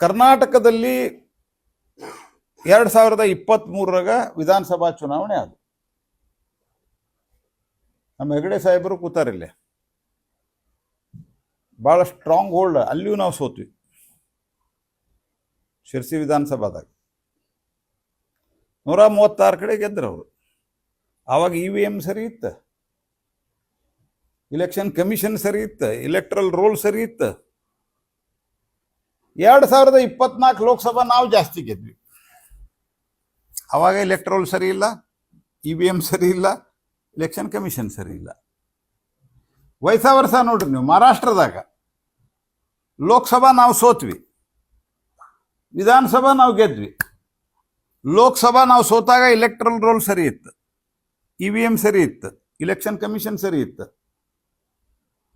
ಕರ್ನಾಟಕದಲ್ಲಿ ಎರಡು ಸಾವಿರದ ಇಪ್ಪತ್ತ್ ಮೂರರಾಗ ವಿಧಾನಸಭಾ ಚುನಾವಣೆ ಅದು ನಮ್ಮ ಹೆಗಡೆ ಸಾಹೇಬರು ಕೂತಾರಿಲ್ಲೇ ಭಾಳ ಸ್ಟ್ರಾಂಗ್ ಹೋಲ್ಡ್ ಅಲ್ಲಿಯೂ ನಾವು ಸೋತ್ವಿ. ಶಿರ್ಸಿ ವಿಧಾನಸಭಾದಾಗ. ನೂರ ಮೂವತ್ತಾರು ಕಡೆ ಗೆದ್ರು ಅವರು. ಆವಾಗ ಇ ವಿ ಎಂ ಸರಿ ಇತ್ತು. ಇಲೆಕ್ಷನ್ ಕಮಿಷನ್ ಸರಿ ಇತ್ತು. ಇಲೆಕ್ಟ್ರಲ್ ರೋಲ್ ಸರಿ ಇತ್ತು. ಎರಡು ಸಾವಿರದ ಇಪ್ಪತ್ನಾಲ್ಕು ಲೋಕಸಭಾ ನಾವು ಜಾಸ್ತಿ ಗೆದ್ವಿ. ಅವಾಗ ಎಲೆಕ್ಟ್ರೋಲ್ ಸರಿ ಇಲ್ಲ ಇ ವಿ ಎಂ ಸರಿ ಇಲ್ಲ ಎಲೆಕ್ಷನ್ ಕಮಿಷನ್ ಸರಿ ಇಲ್ಲ. ವಯಸ್ಸ ನೋಡ್ರಿ ನೀವು, ಮಹಾರಾಷ್ಟ್ರದಾಗ ಲೋಕಸಭಾ ನಾವು ಸೋತ್ವಿ. ವಿಧಾನಸಭಾ ನಾವು ಗೆದ್ವಿ. ಲೋಕಸಭಾ ನಾವು ಸೋತಾಗ ಎಲೆಕ್ಟ್ರಲ್ ರೋಲ್ ಸರಿ ಇತ್ತು. ಇ ವಿ ಎಂ ಸರಿ ಇತ್ತು ಇಲೆಕ್ಷನ್ ಕಮಿಷನ್ ಸರಿ ಇತ್ತು.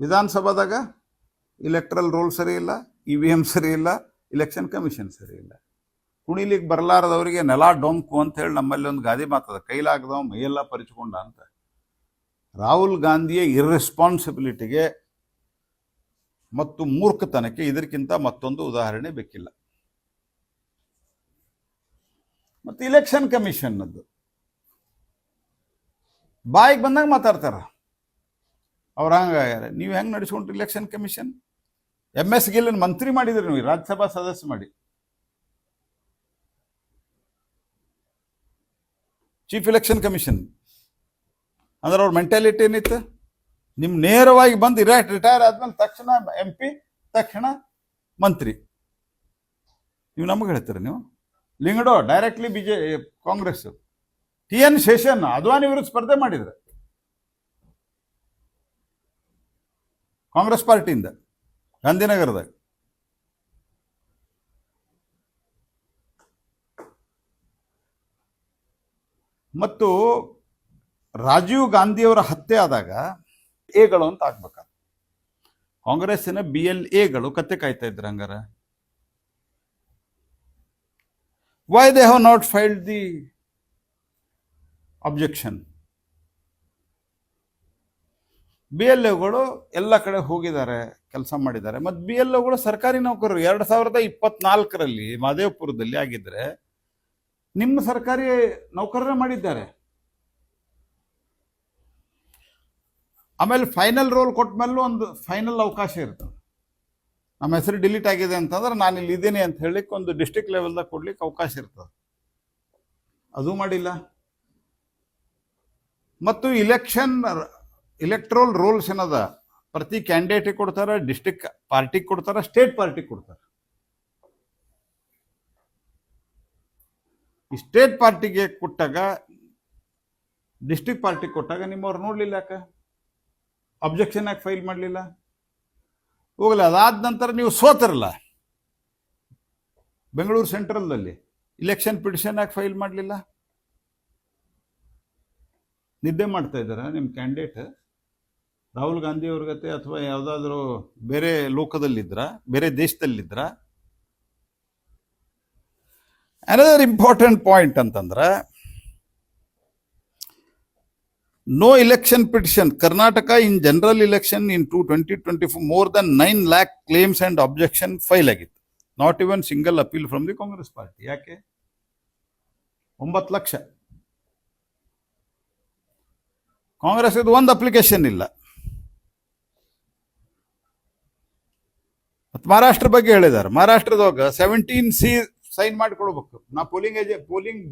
ವಿಧಾನಸಭಾದಾಗ ಇಲೆಕ್ಟ್ರಲ್ ರೋಲ್ ಸರಿ ಇಲ್ಲ ಇ ವಿ ಎಂ ಸರಿ ಇಲ್ಲ ಇಲೆಕ್ಷನ್ ಕಮಿಷನ್ ಸರಿ ಇಲ್ಲ. ಕುಣಿಲಿಕ್ಕೆ ಬರಲಾರದವರಿಗೆ ನೆಲ ಡೊಂಕು ಅಂತ ಹೇಳಿ ನಮ್ಮಲ್ಲಿ ಒಂದು ಗಾದೆ ಮಾತದ ಕೈಲಾಗದವ ಮೈಯೆಲ್ಲ ಪರಿಚಿಕೊಂಡ ಅಂತ. ರಾಹುಲ್ ಗಾಂಧಿಯ ಇರ್ರೆಸ್ಪಾನ್ಸಿಬಿಲಿಟಿಗೆ ಮತ್ತು ಮೂರ್ಖತನಕ್ಕೆ ಇದಕ್ಕಿಂತ ಮತ್ತೊಂದು ಉದಾಹರಣೆ ಬೇಕಿಲ್ಲ. ಮತ್ತು ಇಲೆಕ್ಷನ್ ಕಮಿಷನ್ನದ್ದು ಬಾಯಿಗೆ ಬಂದಾಗ ಮಾತಾಡ್ತಾರ. ಅವ್ರು ಹಂಗಾಗ್ಯಾರ, ನೀವು ಹೆಂಗೆ ನಡೆಸ್ಕೊಂಡ್ರಿ ಇಲೆಕ್ಷನ್ ಕಮಿಷನ್ ಎಂ ಎಸ್ ಗಿಲ್ಲನ್ ಮಂತ್ರಿ ಮಾಡಿದ್ರಿ ನೀವು, ರಾಜ್ಯಸಭಾ ಸದಸ್ಯ ಮಾಡಿ. ಚೀಫ್ ಎಲೆಕ್ಷನ್ ಕಮಿಷನ್ ಅಂದ್ರೆ ಅವ್ರ ಮೆಂಟಾಲಿಟಿ ಏನಿತ್ತು? ನಿಮ್ ನೇರವಾಗಿ ಬಂದು ಇರಾಟ್ ರಿಟೈರ್ ಆದ್ಮೇಲೆ ತಕ್ಷಣ ಎಂ ಪಿ ತಕ್ಷಣ ಮಂತ್ರಿ. ನೀವು ನಮಗೆ ಹೇಳ್ತೀರ ನೀವು? ಲಿಂಗಡೋ ಡೈರೆಕ್ಟ್ಲಿ ಬಿಜೆ ಕಾಂಗ್ರೆಸ್ ಟಿ ಎನ್ ಶೇಷನ್ ಅದ್ವಾನಿ ವಿರುದ್ಧ ಸ್ಪರ್ಧೆ ಮಾಡಿದ್ರೆ. ಕಾಂಗ್ರೆಸ್ ಪಾರ್ಟಿಯಿಂದ ಗಾಂಧಿನಗರದಾಗ. ಮತ್ತು ರಾಜೀವ್ ಗಾಂಧಿಯವರ ಹತ್ಯೆ ಆದಾಗ ಎಗಳು ಅಂತ ಆಗ್ಬೇಕ ಕಾಂಗ್ರೆಸ್ಸಿನ ಬಿ ಎಲ್ ಎಗಳು ಕತ್ತೆ ಕಾಯ್ತಾ ಇದ್ರು ಹಂಗಾರ. Why they have not filed the objection B L ಎಗಳು ಎಲ್ಲ ಕಡೆ ಹೋಗಿದ್ದಾರೆ, ಕೆಲಸ ಮಾಡಿದ್ದಾರೆ. ಮತ್ತು ಬಿ ಎಲ್ ಎಗಳು ಸರ್ಕಾರಿ ನೌಕರರು, ಎರಡು ಸಾವಿರದ ಇಪ್ಪತ್ನಾಲ್ಕರಲ್ಲಿ ಮಾದೇವಪುರದಲ್ಲಿ ಆಗಿದ್ರೆ ನಿಮ್ಮ ಸರ್ಕಾರಿ ನೌಕರರೇ ಮಾಡಿದ್ದಾರೆ. ಆಮೇಲೆ ಫೈನಲ್ ರೋಲ್ ಕೊಟ್ಟ ಮೇಲೂ ಒಂದು ಫೈನಲ್ ಅವಕಾಶ ಇರ್ತದೆ. ನಮ್ಮ ಹೆಸರು ಡಿಲೀಟ್ ಆಗಿದೆ ಅಂತಂದ್ರೆ ನಾನು ಇಲ್ಲಿ ಇದ್ದೀನಿ ಅಂತ ಹೇಳಿಕ್ಕೆ ಒಂದು ಡಿಸ್ಟಿಕ್ ಲೆವೆಲ್ದಾಗ ಕೊಡ್ಲಿಕ್ಕೆ ಅವಕಾಶ ಇರ್ತದೆ. ಅದು ಮಾಡಿಲ್ಲ. ಮತ್ತು ಇಲೆಕ್ಷನ್ ಇಲೆಕ್ಟ್ರೋಲ್ ರೋಲ್ಸ್ ಏನದ? ಪ್ರತಿ ಕ್ಯಾಂಡಿಡೇಟಿಗೆ ಕೊಡ್ತಾರೆ ಡಿಸ್ಟಿಕ್ ಪಾರ್ಟಿಗೆ ಕೊಡ್ತಾರೆ ಸ್ಟೇಟ್ ಪಾರ್ಟಿಗೆ ಕೊಡ್ತಾರೆ. ಸ್ಟೇಟ್ ಪಾರ್ಟಿಗೆ ಕೊಟ್ಟಾಗ ಡಿಸ್ಟಿಕ್ ಪಾರ್ಟಿಗೆ ಕೊಟ್ಟಾಗ ನಿಮ್ಮವ್ರು ನೋಡ್ಲಿಲ್ಲ ಯಾಕೆ? ಅಬ್ಜೆಕ್ಷನ್ ಯಾಕೆ ಫೈಲ್ ಮಾಡಲಿಲ್ಲ? ಹೋಗಲ್ಲ ಅದಾದ ನಂತರ ನೀವು ಸೋತರಲ್ಲ? ಬೆಂಗಳೂರು ಸೆಂಟ್ರಲ್ದಲ್ಲಿ ಇಲೆಕ್ಷನ್ ಪಿಟಿಷನ್ ಯಾಕೆ ಫೈಲ್ ಮಾಡಲಿಲ್ಲ? ನಿದ್ದೆ ಮಾಡ್ತಾ ಇದ್ದಾರೆ ನಿಮ್ಮ ಕ್ಯಾಂಡಿಡೇಟ್ ರಾಹುಲ್ ಗಾಂಧಿ ಅವ್ರ ಗತೆ ಅಥವಾ ಯಾವುದಾದ್ರೂ ಬೇರೆ ಲೋಕದಲ್ಲಿದ್ರ? ಬೇರೆ ದೇಶದಲ್ಲಿದ್ರ? ಅನದರ್ ಇಂಪಾರ್ಟೆಂಟ್ ಪಾಯಿಂಟ್ ಅಂತಂದ್ರೆ no election petition Karnataka in general election in two twenty twenty four more than nine lakh claims and objection file ಆಗಿತ್ತು. Not even single appeal from the Congress party ಯಾಕೆ? ಒಂಬತ್ತು ಲಕ್ಷ. ಕಾಂಗ್ರೆಸ್ ಇದು ಒಂದು application ಇಲ್ಲ ಮತ್ತು ಮಹಾರಾಷ್ಟ್ರ ಬಗ್ಗೆ ಹೇಳಿದ್ದಾರೆ. ಮಹಾರಾಷ್ಟ್ರದಾಗ ಸೆವೆಂಟೀನ್ ಸಿ ಸೈನ್ ಮಾಡಿಕೊಡ್ಬೇಕು ನಾ ಪೋಲಿಂಗ್ ಏಜೆ ಪೋಲಿಂಗ್